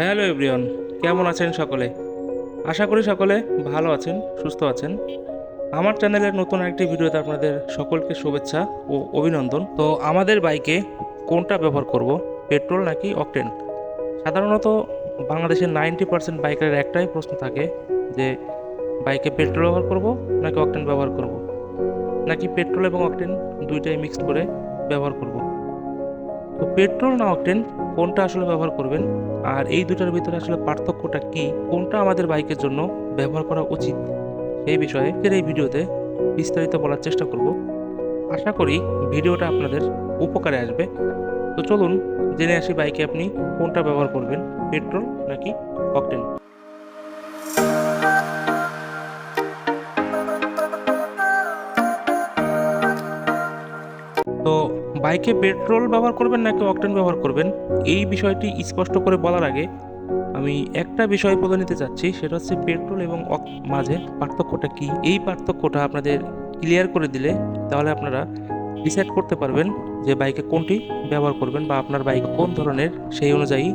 Hello everyone, কেমন আছেন সকলে? আশা করি সকলে ভালো আছেন, সুস্থ আছেন। আমার চ্যানেলের নতুন একটি ভিডিওতে আপনাদের সকলকে শুভেচ্ছা ও অভিনন্দন। তো আমাদের বাইকে কোনটা ব্যবহার করব, পেট্রোল নাকি অকটেন? সাধারণত বাংলাদেশের নাইনটি পার্সেন্ট বাইকের একটাই প্রশ্ন থাকে যে, বাইকে পেট্রোল ব্যবহার করব নাকি অকটেন ব্যবহার করব? নাকি পেট্রোল এবং অকটেন দুইটাই মিক্সড করে ব্যবহার করব? তো পেট্রোল না অকটেন, কোনটা আসলে ব্যবহার করবেন? আর এই দুটার ভিতরে আসলে পার্থক্যটা কি? কোনটা আমাদের বাইকের জন্য ব্যবহার করা উচিত? এই বিষয়ে এই ভিডিওতে বিস্তারিত বলার চেষ্টা করব। আশা করি ভিডিওটা আপনাদের উপকারে আসবে। তো চলুন জেনে আসি বাইকে আপনি কোনটা ব্যবহার করবেন, পেট্রোল নাকি অকটেন। তো বাইকে পেট্রোল ব্যবহার করবেন নাকি অকটেন ব্যবহার করবেন? এই বিষয়টি স্পষ্ট করে বলার আগে আমি একটা বিষয় বলে নিতে চাচ্ছি, সেটা হচ্ছে পেট্রোল এবং অক- মাঝে পার্থক্যটা কি? এই পার্থক্যটা আপনাদের ক্লিয়ার করে দিলে তাহলে আপনারা ডিসাইড করতে পারবেন যে বাইকে কোনটি ব্যবহার করবেন বা আপনার বাইক কোন ধরনের সেই অনুযায়ী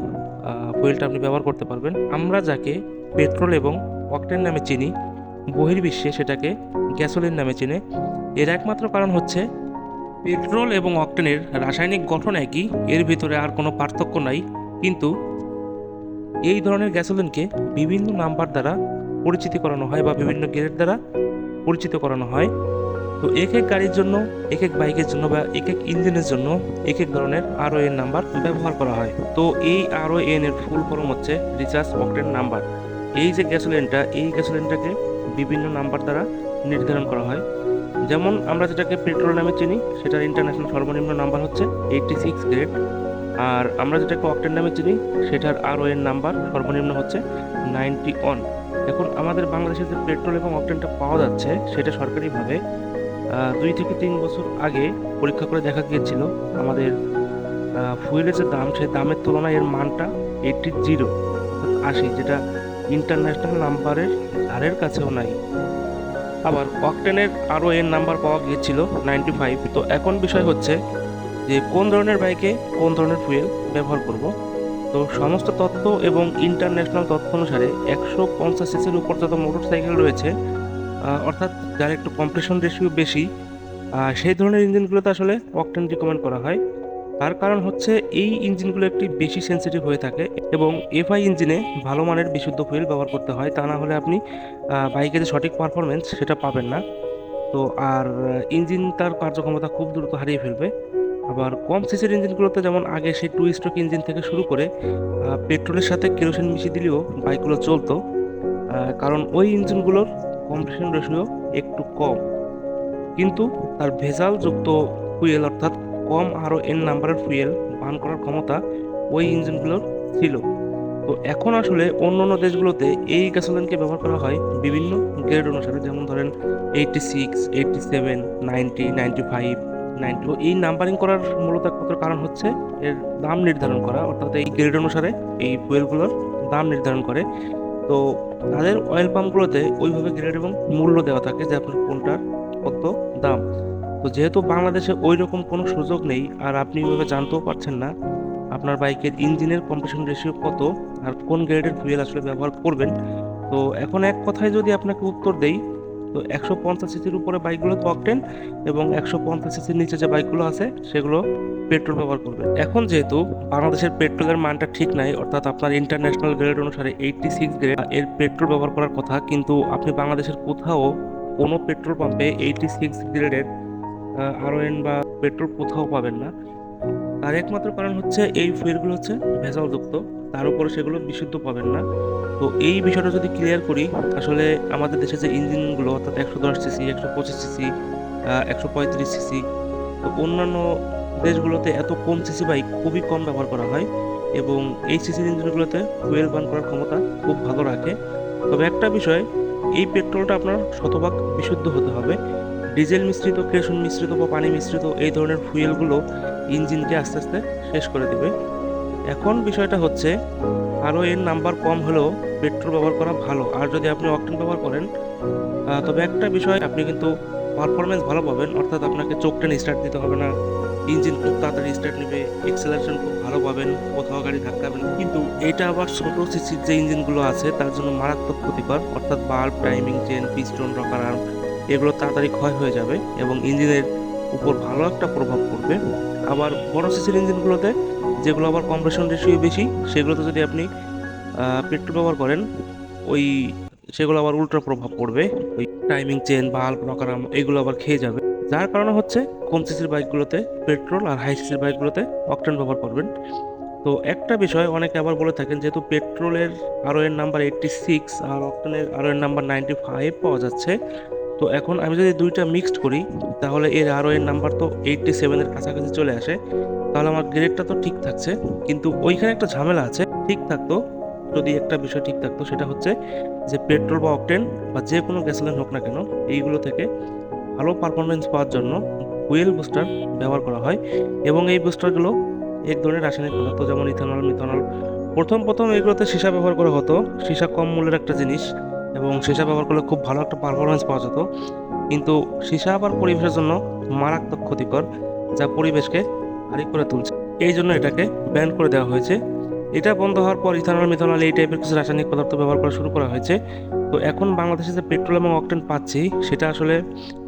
ফুয়েলটা আপনি ব্যবহার করতে পারবেন। আমরা যাকে পেট্রোল এবং অকটেন নামে চিনি, বহির্বিশ্বে সেটাকে গ্যাসোলিন নামে চিনে। এর একমাত্র কারণ হচ্ছে পেট্রোল এবং অকটেনের রাসায়নিক গঠন একই, এর ভিতরে আর কোনো পার্থক্য নাই, কিন্তু এই ধরনের গ্যাসোলিনকে বিভিন্ন নাম্বার দ্বারা পরিচিতি করানো হয় বা বিভিন্ন গ্রেড দ্বারা পরিচিত করানো হয়। তো এক এক গাড়ির জন্য এক এক বাইকের জন্য বা এক এক ইঞ্জিনের জন্য এক এক ধরনের আরও এন নাম্বার ব্যবহার করা হয়। তো এই আরও এন এর ফুল ফর্ম হচ্ছে রিচার্জ অকটেন নাম্বার। এই যে গ্যাসোলিনটা, এই গ্যাসোলিনটাকে বিভিন্ন নাম্বার দ্বারা নির্ধারণ করা হয়। যেমন আমরা যেটাকে পেট্রোল নামে চিনি, সেটার ইন্টারন্যাশনাল সর্বনিম্ন নাম্বার হচ্ছে এইটটি সিক্স গ্রেড আর আমরা যেটাকে অকটেন নামে চিনি, সেটার আরও এর নাম্বার সর্বনিম্ন হচ্ছে নাইনটি ওয়ান এখন আমাদের বাংলাদেশে যে পেট্রোল এবং অকটেনটা পাওয়া যাচ্ছে, সেটা সরকারিভাবে দুই থেকে তিন বছর আগে পরীক্ষা করে দেখা গিয়েছিল। আমাদের ফুয়েলের যে দাম, সেই দামের তুলনায় এর মানটা এইটটি জিরো আশি, যেটা ইন্টারন্যাশনাল নাম্বারের ধারের কাছেও নাই। আবার অকটেনের আরও এর নাম্বার পাওয়া গিয়েছিল নাইনটি ফাইভ। তো এখন বিষয় হচ্ছে যে কোন ধরনের বাইকে কোন ধরনের ফুয়েল ব্যবহার করব? তো সমস্ত তথ্য এবং ইন্টারন্যাশনাল তথ্য অনুসারে একশো পঞ্চাশ সিসির উপর যত মোটর সাইকেল রয়েছে অর্থাৎ যার একটু কম্প্রেশন রেশিও বেশি সেই ধরনের ইঞ্জিনগুলোতে আসলে অকটেন রিকমেন্ড করা হয়। তার কারণ হচ্ছে এই ইঞ্জিনগুলো একটি বেশি সেন্সিটিভ হয়ে থাকে এবং এফআই ইঞ্জিনে ভালো মানের বিশুদ্ধ ফুয়েল ব্যবহার করতে হয় তা না হলে আপনি আহ, বাইকের যে সঠিক পারফরমেন্স সেটা পাবেন না। তো আর ইঞ্জিন তার কার্যক্ষমতা খুব দ্রুত হারিয়ে ফেলবে। আবার কম সিসির ইঞ্জিনগুলোতে যেমন আগে সেই টু স্ট্রোক ইঞ্জিন থেকে শুরু করে পেট্রোলের সাথে কেরোসিন মিশিয়ে দিলেও বাইকগুলো চলতো। কারণ ওই ইঞ্জিনগুলোর কম্প্রেশন রেশিও একটু কম। কিন্তু তার ভেজালযুক্ত ফুয়েল অর্থাৎ কম আরও এন নাম্বারের ফুয়েল বান করার ক্ষমতা ওই ইঞ্জিনগুলোর ছিল। তো এখন আসলে অন্য অন্য দেশগুলোতে এই গ্যাসোলিনকে ব্যবহার করা হয় বিভিন্ন গ্রেড অনুসারে। যেমন ধরেন eighty six eighty seven ninety ninety five ninety এই নাম্বারিং করার মূলত একমাত্র কারণ হচ্ছে এর দাম নির্ধারণ করা। অর্থাৎ এই গ্রেড অনুসারে এই ফুয়েলগুলোর দাম নির্ধারণ করে। তো তাদের অয়েল পাম্পগুলোতে ওইভাবে গ্রেড এবং মূল্য দেওয়া থাকে যে আপনার কোনটার কত দাম। তো যেহেতু বাংলাদেশে ওই রকম কোনো সুযোগ নেই, আর আপনি ওইভাবে জানতেও পারছেন না, আপনার বাইকের ইঞ্জিনের কম্প্রেশন রেশিও কত, আর কোন গ্রেডের ফুয়েল আসলে ব্যবহার করবেন? তো এখন এক কথায় যদি আপনাকে উত্তর দেই, তো একশো পঞ্চাশ সিসির উপরে বাইকগুলো তো অকটেন এবং একশো পঞ্চাশ সিসির নিচে যে বাইকগুলো আছে, সেগুলো পেট্রোল ব্যবহার করবে এখন যেহেতু বাংলাদেশের পেট্রোলের মানটা ঠিক নাই, অর্থাৎ আপনার ইন্টারন্যাশনাল গ্রেড অনুসারে এইটটি সিক্স গ্রেড এর পেট্রোল ব্যবহার করার কথা, কিন্তু আপনি বাংলাদেশের কোথাও কোনো পেট্রোল পাম্পে এইটটি সিক্স গ্রেডের আরও এন বা পেট্রোল কোথাও পাবেন না। তার একমাত্র কারণ হচ্ছে এই ফুয়েলগুলো হচ্ছে ভেজালযুক্ত, তার উপরে সেগুলো বিশুদ্ধ পাবেন না। তো এই বিষয়টা যদি ক্লিয়ার করি, আসলে আমাদের দেশে যে ইঞ্জিনগুলো, অর্থাৎ একশো দশ সিসি একশো পঁচিশ সিসি একশো পঁয়ত্রিশ সিসি তো অন্যান্য দেশগুলোতে এত কম সিসি বাইক খুবই কম ব্যবহার করা হয় এবং এই সিসির ইঞ্জিনগুলোতে ফুয়েল বার্ন করার ক্ষমতা খুব ভালো রাখে। তবে একটা বিষয়, এই পেট্রোলটা আপনার শতভাগ বিশুদ্ধ হতে হবে। ডিজেল মিশ্রিত কেরোসিন মিশ্রিত বা পানি মিশ্রিত এই ধরনের ফুয়েলগুলো ইঞ্জিনকে আস্তে আস্তে শেষ করে দেবে। এখন বিষয়টা হচ্ছে, আরও এর নাম্বার কম হলেও পেট্রোল ব্যবহার করা ভালো। আর যদি আপনি অকটেন ব্যবহার করেন তবে একটা বিষয়, আপনি কিন্তু পারফরমেন্স ভালো পাবেন, অর্থাৎ আপনাকে চোখ টেনে স্টার্ট দিতে হবে না। ইঞ্জিন খুব তাড়াতাড়ি স্টার্ট নেবে এক্সেলারেশন খুব ভালো পাবেন, কোথাও গাড়ি ধাক্কাবেন কিন্তু এটা আবার ছোট সিসির যে ইঞ্জিনগুলো আছে, তার জন্য মারাত্মক ক্ষতিকর, অর্থাৎ bulb timing chain piston rocker arm এগুলো তাড়াতাড়ি ক্ষয় হয়ে যাবে এবং ইঞ্জিনের উপর ভালো একটা প্রভাব পড়বে। আবার বড় সিসির ইঞ্জিনগুলোতে যেগুলো আবার কম্প্রেশন রেশিও বেশি, সেগুলোতে যদি আপনি পেট্রোল ব্যবহার করেন, ওই, সেগুলো আবার উল্টো প্রভাব পড়বে। ওই টাইমিং চেন বাল্ব রকারাম এগুলো আবার খেয়ে যাবে। যার কারণে হচ্ছে কম সিসির বাইকগুলোতে পেট্রোল আর হাই সিসির বাইকগুলোতে অকটেন ব্যবহার করবেন। তো একটা বিষয়, অনেকে আবার বলে থাকেন যেহেতু পেট্রোলের আরও এর নাম্বার এইটটি সিক্স আর অকটেনের আরও এর নাম্বার নাইনটি ফাইভ পাওয়া যাচ্ছে, তো এখন আমি যদি দুইটা মিক্সড করি, তাহলে এর আরও এর নাম্বার তো এইটটি সেভেনের কাছাকাছি চলে আসে। তাহলে আমার গ্রেডটা তো ঠিক থাকছে, কিন্তু ওইখানে একটা ঝামেলা আছে। ঠিক থাকতো যদি একটা বিষয় ঠিক থাকতো, সেটা হচ্ছে যে পেট্রোল বা অকটেন বা যে কোনো গ্যাসোলিন হোক না কেন, এইগুলো থেকে ভালো পারফরমেন্স পাওয়ার জন্য ফুয়েল বুস্টার ব্যবহার করা হয় এবং এই বুস্টারগুলো এক ধরনের রাসায়নিক পদার্থ যেমন ইথানল মিথানল প্রথম প্রথম এগুলোতে সীসা ব্যবহার করা হতো, সীসা কম মূল্যের একটা জিনিস এবং সীসা ব্যবহার করলে খুব ভালো একটা পারফরমেন্স পাওয়া যেত। কিন্তু সীসা আবার পরিবেশের জন্য মারাত্মক ক্ষতিকর, যা পরিবেশকে ভারী করে তুলছে। এই জন্য এটাকে ব্যান করে দেওয়া হয়েছে। এটা বন্ধ হওয়ার পর ইথানল, মিথানল এই টাইপের কিছু রাসায়নিক পদার্থ ব্যবহার করা শুরু করা হয়েছে। তো এখন বাংলাদেশে যে পেট্রোল এবং অকটেন পাচ্ছি, সেটা আসলে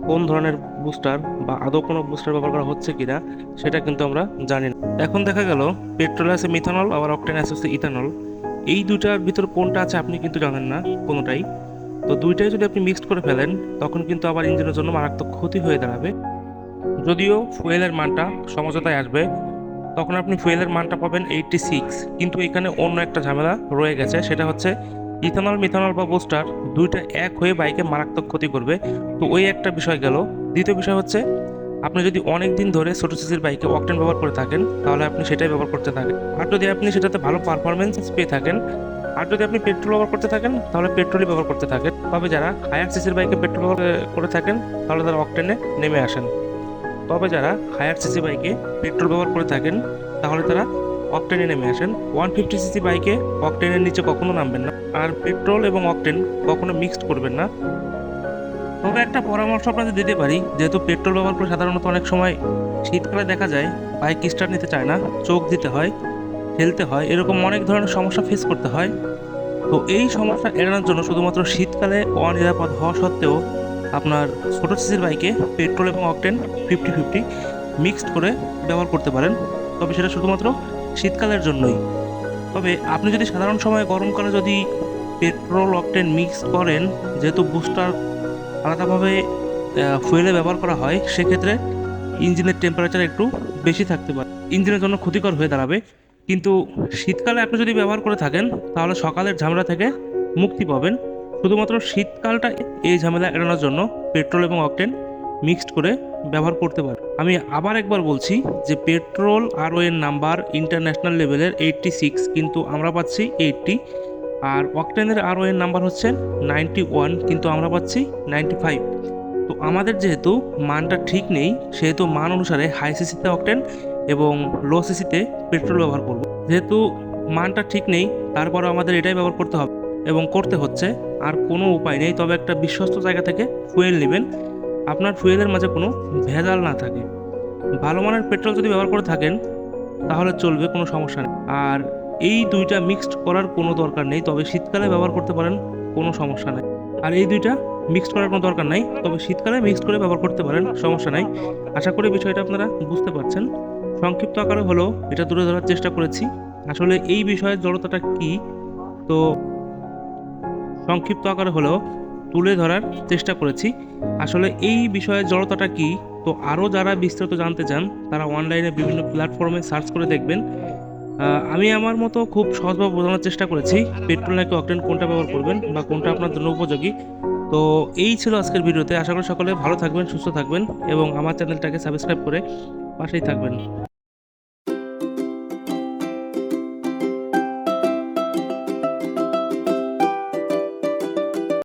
কোন ধরনের বুস্টার বা আদৌ কোনো বুস্টার ব্যবহার করা হচ্ছে কিনা, সেটা কিন্তু আমরা জানি না। এখন দেখা গেল পেট্রোল আছে মিথানল, আবার অকটেন আছে হচ্ছে ইথানল। এই দুইটার ভিতর কোনটা আছে আপনি কিন্তু জানেন না, কোনোটাই। তো দুইটাই যদি আপনি মিক্সড করে ফেলেন, তখন কিন্তু আবার ইঞ্জিনের জন্য মারাত্মক ক্ষতি হয়ে দাঁড়াবে। যদিও ফুয়েলের মানটা সমঝোতায় আসবে তখন আপনি ফুয়েলের মানটা পাবেন এইটটি সিক্স কিন্তু এখানে অন্য একটা ঝামেলা রয়ে গেছে, সেটা হচ্ছে ইথানল মিথানল বা বুস্টার দুইটা এক হয়ে বাইকে মারাত্মক ক্ষতি করবে। তো ওই একটা বিষয় গেল। দ্বিতীয় বিষয় হচ্ছে, আপনি যদি অনেক দিন ধরে ছোটো সিসির বাইকে অকটেন ব্যবহার করে থাকেন, তাহলে আপনি সেটাই ব্যবহার করতে থাকেন। আর যদি আপনি সেটাতে ভালো পারফরমেন্স পেয়ে থাকেন, আর যদি আপনি পেট্রোল ব্যবহার করতে থাকেন, তাহলে পেট্রোলই ব্যবহার করতে থাকেন। তবে যারা হায়ার সিসির বাইকে পেট্রোল ব্যবহার করে থাকেন, তাহলে তারা অকটেনে নেমে আসেন। তবে যারা হায়ার সিসি বাইকে পেট্রোল ব্যবহার করে থাকেন, তাহলে তারা অকটেনে নেমে আসেন। ওয়ান ফিফটি সিসি বাইকে অকটেনের নিচে কখনো নামবেন না। আর পেট্রোল এবং অকটেন কখনো মিক্সড করবেন না। তবে একটা পরামর্শ আপনাদের দিতে পারি, যেহেতু পেট্রোল ব্যবহার করে সাধারণত অনেক সময় শীতকালে দেখা যায় বাইক স্টার্ট নিতে চায় না, চোখ দিতে হয় ঠেলতে হয়, এরকম অনেক ধরনের সমস্যা ফেস করতে হয়। তো এই সমস্যা এড়ানোর জন্য শুধুমাত্র শীতকালে অনিরাপদ হওয়া সত্ত্বেও আপনার ছোটো সিসির বাইকে পেট্রোল এবং অকটেন ফিফটি ফিফটি মিক্সড করে ব্যবহার করতে পারেন। তবে সেটা শুধুমাত্র শীতকালের জন্যই। তবে আপনি যদি সাধারণ সময়ে গরমকালে যদি পেট্রোল, অকটেন মিক্স করেন, যেহেতু বুস্টার আলাদাভাবে ফুয়েলে ব্যবহার করা হয়, সেক্ষেত্রে ইঞ্জিনের টেম্পারেচার একটু বেশি থাকতে পারে। ইঞ্জিনের জন্য ক্ষতিকর হয়ে দাঁড়াবে। কিন্তু শীতকালে আপনি যদি ব্যবহার করে থাকেন, তাহলে সকালের ঝামেলা থেকে মুক্তি পাবেন। শুধুমাত্র শীতকালটা এই ঝামেলা এড়ানোর জন্য পেট্রোল এবং অকটেন মিক্সড করে ব্যবহার করতে পারে। আমি আবার একবার বলছি যে পেট্রোল আর এর নাম্বার ইন্টারন্যাশনাল লেভেলের এইটটি সিক্স কিন্তু আমরা পাচ্ছি এইটটি আর অকটেনের আর এর নাম্বার হচ্ছে নাইনটি ওয়ান কিন্তু আমরা পাচ্ছি নাইনটি ফাইভ তো আমাদের যেহেতু মানটা ঠিক নেই, সেহেতু মান অনুসারে হাই সিসিতে অকটেন এবং লো সিসিতে পেট্রোল ব্যবহার করব। যেহেতু মানটা ঠিক নেই তারপরে আমাদের এটাই ব্যবহার করতে হবে। এবং করতে হচ্ছে। আর কোনো উপায় নেই, তবে একটা বিশ্বস্ত জায়গা থেকে ফুয়েল নেবেন। আপনার ফুয়েলের মাঝে কোনো ভেজাল না থাকে। ভালো মানের পেট্রোল যদি ব্যবহার করে থাকেন, তাহলে চলবে, কোনো সমস্যা নেই। আর এই দুইটা মিক্সড করার কোনো দরকার নেই, তবে শীতকালে ব্যবহার করতে পারেন, কোনো সমস্যা নেই। আর এই দুইটা মিক্সড করার কোনো দরকার নাই, তবে শীতকালে মিক্সড করে ব্যবহার করতে পারেন, সমস্যা নাই। আশা করি বিষয়টা আপনারা বুঝতে পারছেন। সংক্ষিপ্ত আকারে হলেও এটা তুলে ধরার চেষ্টা করেছি। আসলে এই বিষয়ের জড়তাটা কি? তো সংক্ষিপ্ত আকারে হলেও তুলে ধরার চেষ্টা করেছি। আসলে এই বিষয়ে জড়তাটা কি? তো আরও যারা বিস্তারিত জানতে চান, তারা অনলাইনে বিভিন্ন প্ল্যাটফর্মে সার্চ করে দেখবেন। আমি আমার মতো খুব সহজভাবে বোঝানোর চেষ্টা করেছি পেট্রোল নাকি অকটেন কোনটা ব্যবহার করবেন বা কোনটা আপনার জন্য উপযোগী। তো এই ছিল আজকের ভিডিওতে। আশা করি সকলে ভালো থাকবেন, সুস্থ থাকবেন এবং আমার চ্যানেলটাকে সাবস্ক্রাইব করে পাশেই থাকবেন।